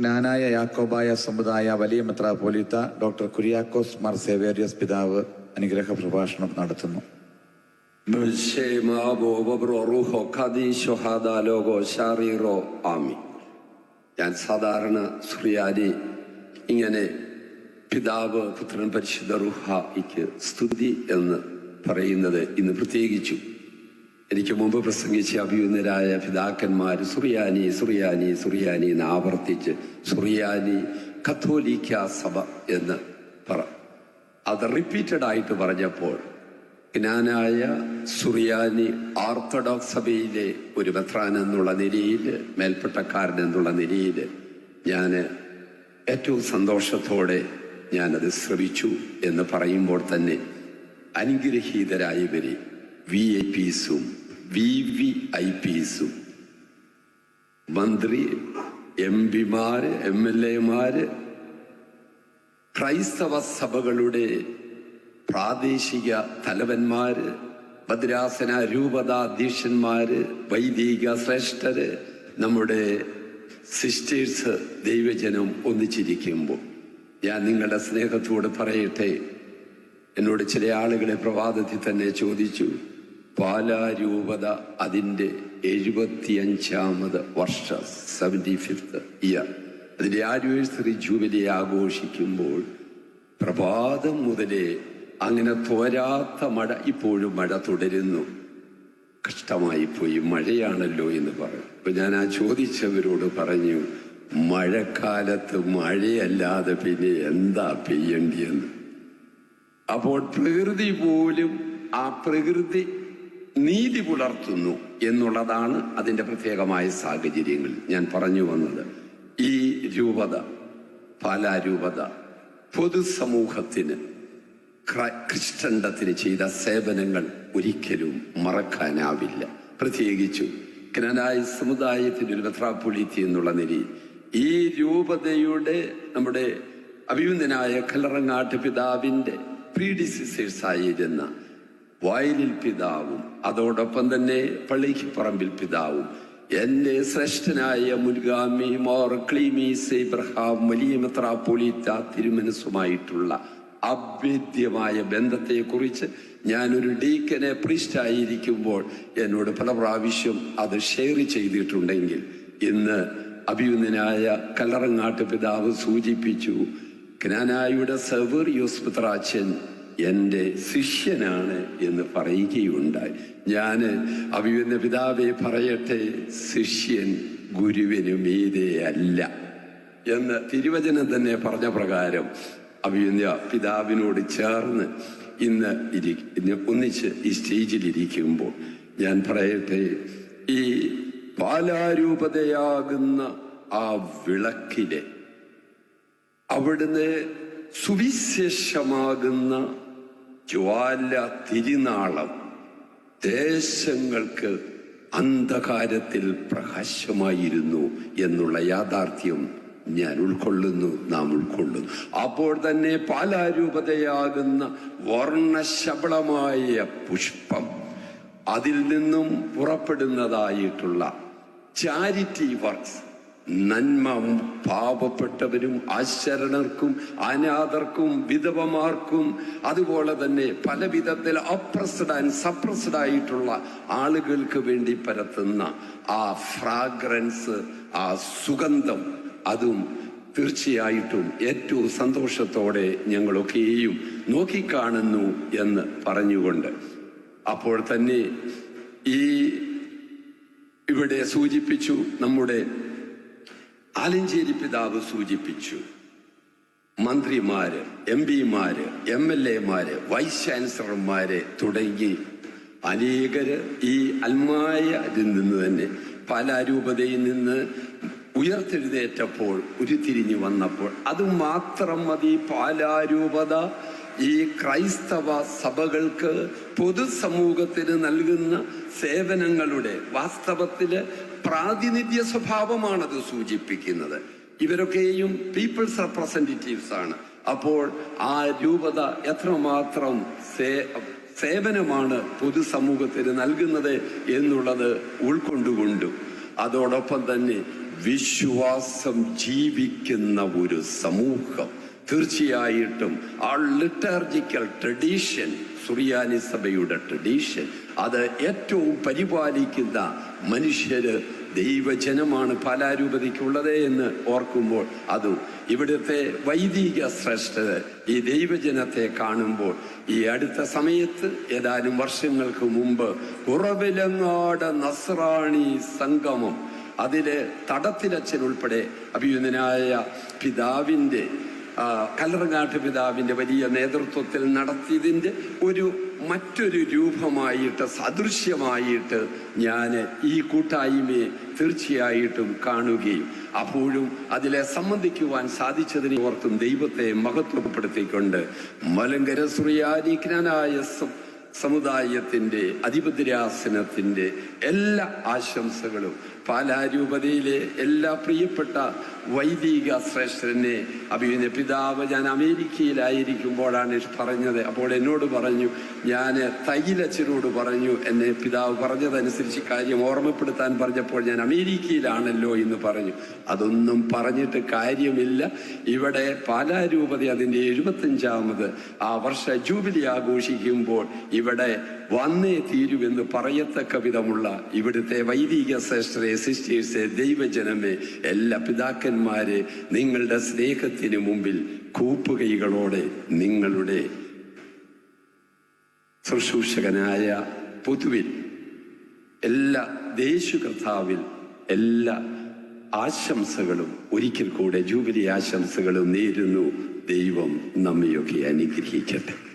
ജ്ഞാനായ യാക്കോബായ സമുദായ വലിയ മെത്രാപോലീത്ത ഡോക്ടർ കുര്യാക്കോസ് മാർ സേവേറിയസ് പിതാവ് അനുഗ്രഹ പ്രഭാഷണം നടത്തുന്നു ഞാൻ സാധാരണ ശ്രീയാരി ഇങ്ങനെ പിതാവ് പുത്രൻ പരിശുദ്ധ റുഹ ഇക്ക് സ്തുതി എന്ന് പറയുന്നത് ഇന്ന് പ്രത്യേകിച്ചു. എനിക്ക് മുമ്പ് പ്രസംഗിച്ച അഭിയുന്നരായ പിതാക്കന്മാർ സുറിയാനി സുറിയാനി സുറിയാനി എന്ന് ആവർത്തിച്ച് സുറിയാനി കത്തോലിക്ക സഭ എന്ന് പറ. അത് റിപ്പീറ്റഡ് ആയിട്ട് പറഞ്ഞപ്പോൾ ജ്ഞാനായ സുറിയാനി ഓർത്തഡോക്സ് സഭയിലെ ഒരു മെത്രാൻ എന്നുള്ള നിലയിൽ മേൽപ്പെട്ടക്കാരൻ എന്നുള്ള നിലയിൽ ഞാൻ ഏറ്റവും സന്തോഷത്തോടെ ഞാനത് ശ്രവിച്ചു എന്ന് പറയുമ്പോൾ തന്നെ അനുഗ്രഹീതരായവരെ വി ഐ പിസും വി വി ഐ പിസും മന്ത്രി എം പിമാര് എം എൽ എമാര് ക്രൈസ്തവ സഭകളുടെ പ്രാദേശിക തലവന്മാര് ഭദ്രാസന രൂപതാധ്യക്ഷന്മാര് വൈദിക ശ്രേഷ്ഠര് നമ്മുടെ സിസ്റ്റേഴ്സ് ദൈവജനം ഒന്നിച്ചിരിക്കുമ്പോൾ ഞാൻ നിങ്ങളുടെ സ്നേഹത്തോട് പറയട്ടെ. എന്നോട് ചില ആളുകളെ പ്രഭാതത്തിൽ തന്നെ ചോദിച്ചു. പാലാരൂപത അതിന്റെ എഴുപത്തിയഞ്ചാമത് വർഷം സെവന്റി ഫിഫ്ത്ത് ഇയർ അതിന്റെ ആനിവേഴ്സറി ജൂബിലി ആഘോഷിക്കുമ്പോൾ പ്രഭാതം മുതലേ അങ്ങനെ തോരാത്ത മഴ ഇപ്പോഴും മഴ തുടരുന്നു. കഷ്ടമായി പോയി മഴയാണല്ലോ എന്ന് പറഞ്ഞു. അപ്പൊ ഞാൻ ആ ചോദിച്ചവരോട് പറഞ്ഞു മഴക്കാലത്ത് മഴയല്ലാതെ പിന്നെ എന്താ പെയ്യേണ്ടിയെന്ന്? അപ്പോൾ പ്രകൃതി പോലും ആ പ്രകൃതി നീതി പുലർത്തുന്നു എന്നുള്ളതാണ് അതിന്റെ പ്രത്യേകമായ സാഹചര്യങ്ങൾ. ഞാൻ പറഞ്ഞു വന്നത് ഈ രൂപത പാലാരൂപത പൊതുസമൂഹത്തിന് ക്രിസ്റ്റണ്ടത്തിന് ചെയ്ത സേവനങ്ങൾ ഒരിക്കലും മറക്കാനാവില്ല. പ്രത്യേകിച്ചു കനനായ സമുദായത്തിന് ഒരു മെത്രാപ്പൊളീത്തി എന്നുള്ള നിലയിൽ ഈ രൂപതയുടെ നമ്മുടെ അഭിയുന്നനായ കല്ലറങ്ങാട്ട് പിതാവിന്റെ പ്രീഡിസിസേഴ്സ് ആയിരുന്ന വയലിൽ പിതാവും അതോടൊപ്പം തന്നെ പള്ളിക്ക് പറമ്പിൽ പിതാവും. എന്നെ ശ്രേഷ്ഠനായ മുൻഗാമി മോർ ക്ലീമീസ് ഇബ്രഹാം വലിയ മെത്രാപ്പൊലീത്ത തിരുമനസുമായിട്ടുള്ള അഭേദ്യമായ ബന്ധത്തെക്കുറിച്ച് ഞാനൊരു ഡീക്കനെ പ്രിസ്റ്റായിരിക്കുമ്പോൾ എന്നോട് പല പ്രാവശ്യം അത് ഷെയർ ചെയ്തിട്ടുണ്ടെങ്കിൽ ഇന്ന് അഭിയുന്നനായ കല്ലറങ്ങാട്ട് പിതാവ് സൂചിപ്പിച്ചു ജ്ഞാനായുടെ സെവേറിയോസ് പിത്രാച്ചൻ എന്റെ ശിഷ്യനാണ് എന്ന് പറയുകയുണ്ടായി. ഞാൻ അഭിയുന്ന പിതാവെ പറയട്ടെ ശിഷ്യൻ ഗുരുവിന് മീതയല്ല എന്ന് തിരുവചനം തന്നെ പറഞ്ഞ പ്രകാരം അഭിവന്യ പിതാവിനോട് ചേർന്ന് ഇന്ന് ഇരി ഒന്നിച്ച് ഈ സ്റ്റേജിലിരിക്കുമ്പോൾ ഞാൻ പറയട്ടെ ഈ പാലാരൂപതയാകുന്ന ആ വിളക്കിലെ അവിടുന്ന് സുവിശേഷമാകുന്ന ജ്വാല തിരിനാളം. ദേശങ്ങൾക്ക് അന്ധകാരത്തിൽ പ്രകാശമായിരുന്നു എന്നുള്ള യാഥാർത്ഥ്യം ഞാൻ ഉൾക്കൊള്ളുന്നു നാം ഉൾക്കൊള്ളുന്നു. അപ്പോൾ തന്നെ പാലാരൂപതയാകുന്ന വർണശബളമായ പുഷ്പം അതിൽ നിന്നും പുറപ്പെടുന്നതായിട്ടുള്ള ചാരിറ്റി വർക്ക്സ് നന്മ പാവപ്പെട്ടവരും ആശരണർക്കും അനാഥർക്കും വിധവമാർക്കും അതുപോലെ തന്നെ പല വിധത്തിൽ അപ്രസ്ഡ് ആൻഡ് സപ്രസ്ഡ് ആയിട്ടുള്ള ആളുകൾക്ക് വേണ്ടി പരത്തുന്ന ആ ഫ്രാഗ്രൻസ് ആ സുഗന്ധം. അതും തീർച്ചയായിട്ടും ഏറ്റവും സന്തോഷത്തോടെ ഞങ്ങളൊക്കെയും നോക്കിക്കാണുന്നു എന്ന് പറഞ്ഞുകൊണ്ട്. അപ്പോൾ തന്നെ ഈ ഇവിടെ സൂചിപ്പിച്ചു നമ്മുടെ ആലഞ്ചേരി പിതാവ് സൂചിപ്പിച്ചു. മന്ത്രിമാര് എം പിമാര് എം എൽ എമാര് വൈസ് ചാൻസലർമാര് തുടങ്ങി അനേകര് ഈ അൽമായ നിന്ന് തന്നെ പല രൂപതയിൽ നിന്ന് ഉയർത്തെഴുന്നേറ്റപ്പോൾ ഉരുത്തിരിഞ്ഞു വന്നപ്പോൾ അത് മാത്രം മതി പാലാരൂപത. ഈ ക്രൈസ്തവ സഭകൾക്ക് പൊതുസമൂഹത്തിന് നൽകുന്ന സേവനങ്ങളുടെ വാസ്തവത്തിൽ പ്രാതിനിധ്യ സ്വഭാവമാണത് സൂചിപ്പിക്കുന്നത്. ഇവരൊക്കെയും പീപ്പിൾസ് റെപ്രസെന്റേറ്റീവ്സ് ആണ് അപ്പോൾ ആ രൂപത എത്രമാത്രം സേ സേവനമാണ് പൊതുസമൂഹത്തിന് നൽകുന്നത് എന്നുള്ളത് ഉൾക്കൊണ്ടുകൊണ്ടും അതോടൊപ്പം തന്നെ വിശ്വാസം ജീവിക്കുന്ന ഒരു സമൂഹം. തീർച്ചയായിട്ടും ആ ലിറ്റാർജിക്കൽ ട്രഡീഷൻ സുറിയാനി സഭയുടെ ട്രഡീഷൻ അത് ഏറ്റവും പരിപാലിക്കുന്ന മനുഷ്യര് ദൈവജനമാണ് പാലാരൂപതയ്ക്കുള്ളത് എന്ന് ഓർക്കുമ്പോൾ അതും. ഇവിടുത്തെ വൈദിക ശ്രേഷ്ഠത ഈ ദൈവജനത്തെ കാണുമ്പോൾ ഈ അടുത്ത സമയത്ത് ഏതാനും വർഷങ്ങൾക്ക് മുമ്പ് കുറവിലങ്ങാട് നസ്രാണി സംഗമം. അതിലെ തടത്തിലച്ഛൻ ഉൾപ്പെടെ അഭിയുതനായ പിതാവിന്റെ കല്ലറങ്ങാട്ട് പിതാവിന്റെ വലിയ നേതൃത്വത്തിൽ നടത്തിയതിന്റെ ഒരു മറ്റൊരു രൂപമായിട്ട് സദൃശ്യമായിട്ട് ഞാൻ ഈ കൂട്ടായ്മയെ തീർച്ചയായിട്ടും കാണുകയും അപ്പോഴും അതിലെ സംബന്ധിക്കുവാൻ സാധിച്ചതിനെ ഓർത്തും ദൈവത്തെ മഹത്വപ്പെടുത്തിക്കൊണ്ട് മലങ്കര സുറിയാനിജ്ഞനായ സമുദായത്തിന്റെ സമുദായത്തിന്റെ അധിപതിരാസനത്തിന്റെ എല്ലാ ആശംസകളും പാലാരൂപതയിലെ എല്ലാ പ്രിയപ്പെട്ട വൈദിക ശ്രേഷ്ഠനെ അഭിനയ പിതാവ് ഞാൻ അമേരിക്കയിലായിരിക്കുമ്പോഴാണ് പറഞ്ഞത്. അപ്പോൾ എന്നോട് പറഞ്ഞു ഞാൻ തൈലച്ചനോട് പറഞ്ഞു എന്നെ പിതാവ് പറഞ്ഞതനുസരിച്ച് കാര്യം ഓർമ്മപ്പെടുത്താൻ പറഞ്ഞപ്പോൾ ഞാൻ അമേരിക്കയിലാണല്ലോ എന്ന് പറഞ്ഞു. അതൊന്നും പറഞ്ഞിട്ട് കാര്യമില്ല. ഇവിടെ പാലാരൂപത അതിന്റെ എഴുപത്തഞ്ചാമത് ആ വർഷ ജൂബിലി ആഘോഷിക്കുമ്പോൾ ഇവിടെ വന്നേ തീരുവെന്ന് പറയത്തക്ക വിധമുള്ള ഇവിടുത്തെ വൈദിക ശ്രേഷ്ഠരെ സിസ്റ്റേഴ്സെ ദൈവജനമേ എല്ലാ പിതാക്കന്മാരെ നിങ്ങളുടെ സ്നേഹത്തിന് മുമ്പിൽ കൂപ്പുകൈകളോടെ നിങ്ങളുടെ ശുശ്രൂഷകനായ പൊതുവിൽ എല്ലാ ദേശുകർത്താവിൽ എല്ലാ ആശംസകളും ഒരിക്കൽ കൂടെ ജൂബിലി ആശംസകളും നേരുന്നു. ദൈവം നമ്മയൊക്കെ അനുഗ്രഹിക്കട്ടെ.